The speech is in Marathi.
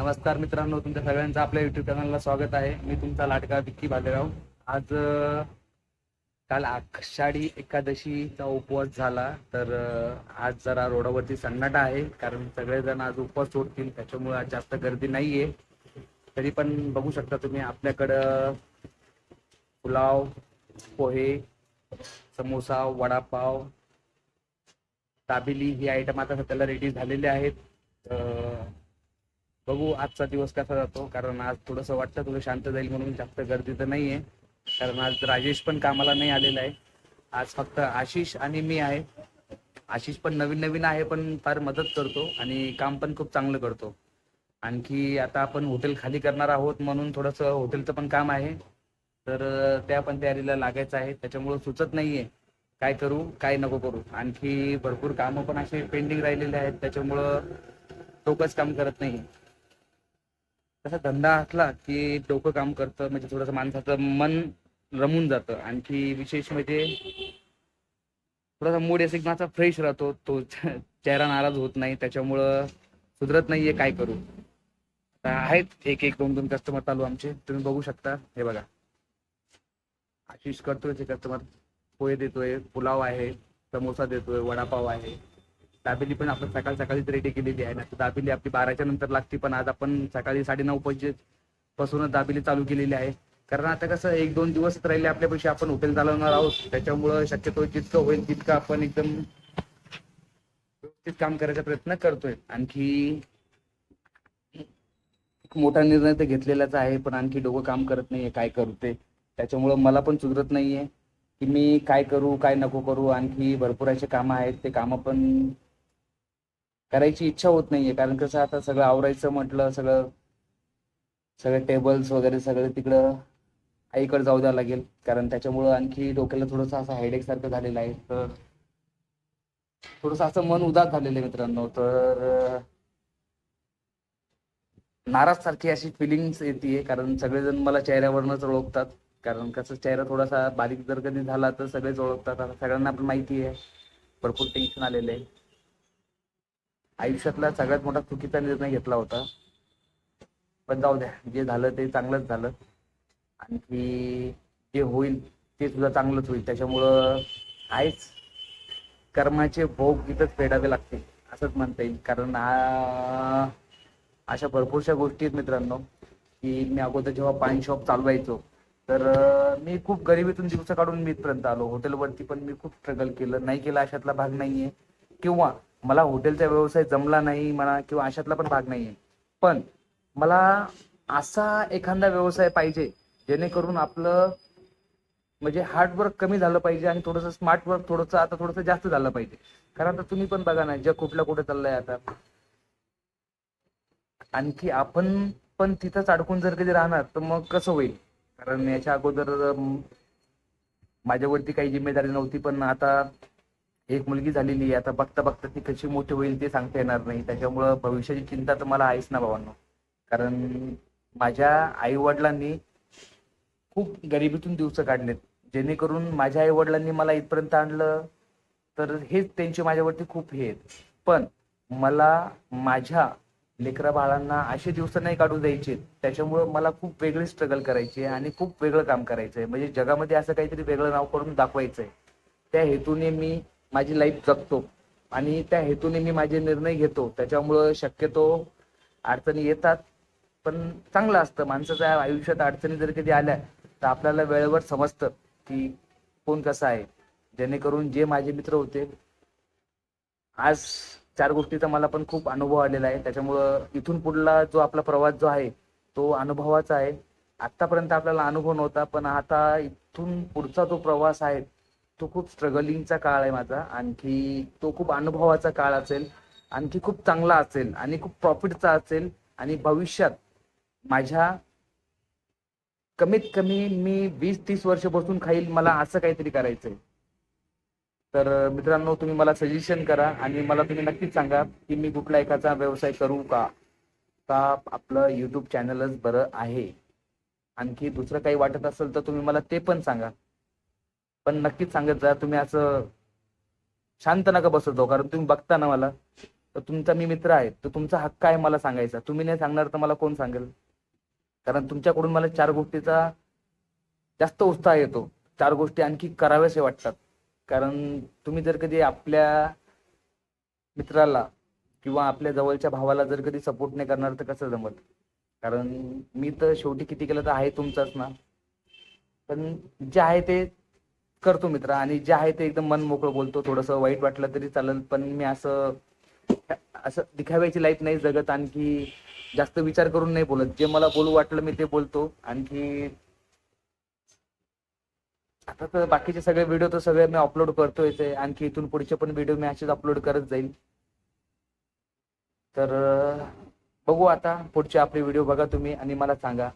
नमस्कार मित्रांनो तुमच्या सगळ्यांचं आपल्या युट्यूब चॅनलला स्वागत आहे. मी तुमचा लाटका विक्की भालेराव. आज काल आषाढी एकादशीचा उपवास झाला तर आज जरा रोडावरती सन्नाटा आहे कारण सगळेजण आज उपवास सोडतील त्याच्यामुळे आज जास्त गर्दी नाहीये. तरी पण बघू शकता तुम्ही आपल्याकडं पुलाव पोहे समोसा वडापाव दाबेली ही आयटम आता सध्याला रेडी झालेले आहेत. बघू आजचा दिवस कसा जातो. कारण आज थोडंसं वाटतं थोडं शांत जाईल म्हणून जास्त गर्दी तर नाही आहे कारण आज राजेश पण कामाला नाही आलेला आहे. आज फक्त आशिष आणि मी आहे. आशिष पण नवीन नवीन आहे पण फार मदत करतो आणि काम पण खूप चांगलं करतो. आणखी आता आपण हॉटेल खाली करणार आहोत म्हणून थोडंसं हॉटेलचं पण काम आहे. तर त्या पण तयारीला लागायचं आहे. त्याच्यामुळं सुचत नाही आहे काय करू काय नको करू. आणखी भरपूर कामं पण असे पेंडिंग राहिलेले आहेत. त्याच्यामुळं डोकंच काम करत नाही तसा धंदा असला की डोकं काम करतं म्हणजे थोडंसं माणसाचं मन रमून जातं. आणखी विशेष म्हणजे थोडासा मूड एसिग्नाचा फ्रेश राहतो तो चेहरा नाराज होत नाही त्याच्यामुळं सुधरत नाहीये काय करू. आहेत एक एक दोन दोन कस्टमर चालू आमचे. तुम्ही बघू शकता. हे बघा. आशिष करतोय ते कस्टमर पोहे देतोय पुलाव आहे समोसा देतोय वडापाव आहे. दाबेली पण आपण सकाळ सकाळीच रेडी केलेली आहे. ना तर दाबेली आपली बाराच्या नंतर लागते पण आज आपण सकाळी साडेनऊ पंचवीस पासूनच दाबेली चालू केलेली आहे. कारण आता कसं एक दोन दिवस राहिले आपल्यापेक्षा आपण हॉटेल चालवणार आहोत. त्याच्यामुळं शक्यतो जितकं होईल तितकं आपण एकदम व्यवस्थित काम करायचा प्रयत्न करतोय. आणखी मोठा निर्णय तर घेतलेलाच आहे पण आणखी डोकं काम करत नाहीये काय करू ते. त्याच्यामुळं मला पण सुधरत नाहीये की मी काय करू काय नको करू आणखी भरपूर असे कामं आहेत. ते कामं पण करायची इच्छा होत नाहीये. कारण कसं आता सगळं आवरायचं म्हटलं सगळं सगळे टेबल्स वगैरे सगळं तिकडं आईकडे जाऊ द्यावं लागेल. कारण त्याच्यामुळं आणखी डोक्याला थोडंसं असं हायडेक सारखं झालेलं आहे. तर थोडंसं असं मन उदास झालेलं आहे मित्रांनो. तर नाराज सारखी अशी फिलिंग्स येते कारण सगळेजण मला चेहऱ्यावरनच ओळखतात. कारण कसं चेहरा थोडासा बारीक जर कधी झाला तर सगळेच ओळखतात. आता सगळ्यांना पण माहिती आहे भरपूर टेन्शन आलेलं आहे. आयुष्यातला सगळ्यात मोठा चुकीचा निर्णय घेतला होता. पण जाऊ द्या जे झालं ते चांगलंच झालं. आणखी जे होईल ते सुद्धा चांगलंच होईल. त्याच्यामुळं आहेच. कर्माचे भोग इथंच फेडावे लागतील असंच म्हणता येईल. कारण अशा भरपूरशा गोष्टी आहेत मित्रांनो की मी अगोदर जेव्हा पाईन शॉप चालवायचो तर मी खूप गरिबीतून दिवस काढून मी इथपर्यंत आलो. हॉटेलवरती पण मी खूप स्ट्रगल केलं. नाही केलं अशातला भाग नाहीये. किंवा मला हॉटेलचा व्यवसाय जमला नाही म्हणा किंवा अशातला पण भाग नाहीये. पण मला असा एखादा व्यवसाय पाहिजे जेणेकरून आपलं म्हणजे हार्ड वर्क कमी झालं पाहिजे आणि थोडंसं स्मार्ट वर्क थोडंसं आता थोडंसं जास्त झालं पाहिजे. कारण आता तुम्ही पण बघा ना जग कुठल्या कुठे चाललंय आता. आणखी आपण पण तिथंच अडकून जर कधी राहणार तर मग कसं होईल? कारण याच्या अगोदर माझ्यावरती काही जिम्मेदारी नव्हती पण आता एक मुलगी झालेली आहे. आता बघता बघता ती कशी मोठी होईल ते सांगता येणार नाही. त्याच्यामुळं भविष्याची चिंता तर मला आहेच ना बाबांनो कारण माझ्या आई वडिलांनी खूप गरिबीतून दिवस काढलेत. जेणेकरून माझ्या आई वडिलांनी मला इथपर्यंत आणलं तर हेच त्यांचे माझ्यावरती खूप हे आहेत. पण मला माझ्या लेकरा बाळांना असे दिवस नाही काढू द्यायचे. त्याच्यामुळं मला खूप वेगळे स्ट्रगल करायचे आणि खूप वेगळं काम करायचंय म्हणजे जगामध्ये असं काहीतरी वेगळं नाव करून दाखवायचंय त्या हेतूने मी माझी लाईफ जगतो. आणि त्या हेतूने मी माझे निर्णय घेतो. त्याच्यामुळं शक्यतो अडचणी येतात. पण चांगलं असतं. माणसाच्या आयुष्यात अडचणी जर कधी आल्या तर आपल्याला वेळेवर समजतं की कोण कसं आहे. जेणेकरून जे माझे मित्र होते आज चार गोष्टीचा मला पण खूप अनुभव आलेला आहे. त्याच्यामुळं इथून पुढला जो आपला प्रवास जो आहे तो अनुभवाचा आहे. आतापर्यंत आपल्याला अनुभव नव्हता पण आता इथून पुढचा जो प्रवास आहे तो खूप स्ट्रगलिंगचा काळ आहे माझा. आणखी तो खूप अनुभवाचा काळ असेल आणखी खूप चांगला असेल आणि खूप प्रॉफिटचा असेल आणि भविष्यात माझ्या कमीत कमी मी वीस तीस वर्ष बसून खाईल मला असं काहीतरी करायचंय. तर मित्रांनो तुम्ही मला सजेशन करा आणि मला तुम्ही नक्कीच सांगा की मी कुठला एकाचा व्यवसाय करू का? का आपलं युट्यूब चॅनलच बरं आहे? आणखी दुसरं काही वाटत असेल तर तुम्ही मला ते पण सांगा. पण नक्कीच सांगत जा तुम्ही असं शांत नका बसत जाऊ कारण तुम्ही बघता ना मला. तर तुमचा मी मित्र आहे तर तुमचा हक्क आहे मला सांगायचा. तुम्ही नाही सांगणार तर मला कोण सांगेल? कारण तुमच्याकडून मला चार गोष्टीचा जास्त उत्साह येतो. चार गोष्टी आणखी कराव्यासे वाटतात. कारण तुम्ही जर कधी आपल्या मित्राला किंवा आपल्या जवळच्या भावाला जर कधी सपोर्ट नाही करणार तर कसं जमत कारण मी तर शेवटी किती केलं तर आहे तुमचाच ना. पण जे आहे ते करतो मित्र. आणि जे आहे ते एकदम मन मोकळं बोलतो. थोडंसं वाईट वाटलं तरी चालेल पण मी असं असं दिखाव्याची लाईफ नाही जगत. आणखी जास्त विचार करून नाही बोलत. जे मला बोलू वाटलं मी ते बोलतो. आणखी आता तर बाकीचे सगळे व्हिडिओ तर सगळे मी अपलोड करतोयच आहे. आणखी इथून पुढचे पण व्हिडिओ मी असेच अपलोड करत जाईल तर बघू आता पुढचे आपले व्हिडिओ बघा तुम्ही आणि मला सांगा.